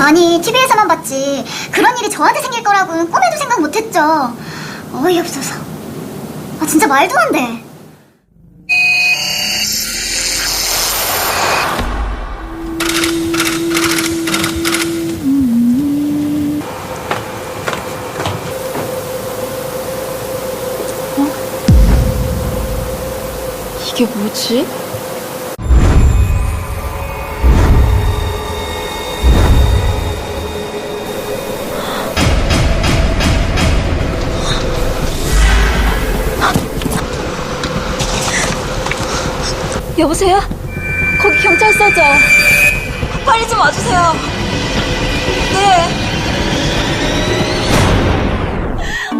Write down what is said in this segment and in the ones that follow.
아니 TV에서만 봤지 그런 일이 저한테 생길 거라고는 꿈에도 생각 못했죠. 어이없어서. 아 진짜 말도 안 돼. 이게 뭐지? 여보세요? 거기 경찰서죠? 빨리 좀 와주세요. 네.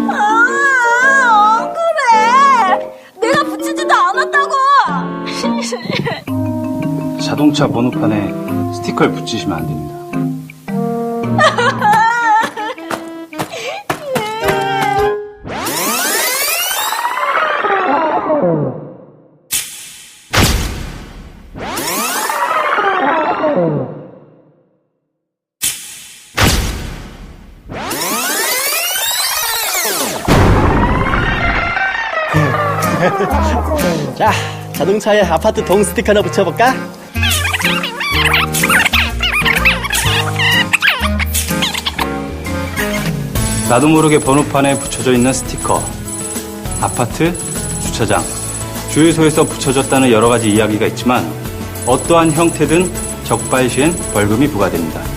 아, 억울해. 내가 붙이지도 않았다고. 자동차 번호판에 스티커를 붙이시면 안 됩니다. 자, 자동차에 아파트 동 스티커 하나 붙여볼까? 나도 모르게 번호판에 붙여져 있는 스티커, 아파트, 주차장, 주유소에서 붙여졌다는 여러 가지 이야기가 있지만 어떠한 형태든 적발 시엔 벌금이 부과됩니다.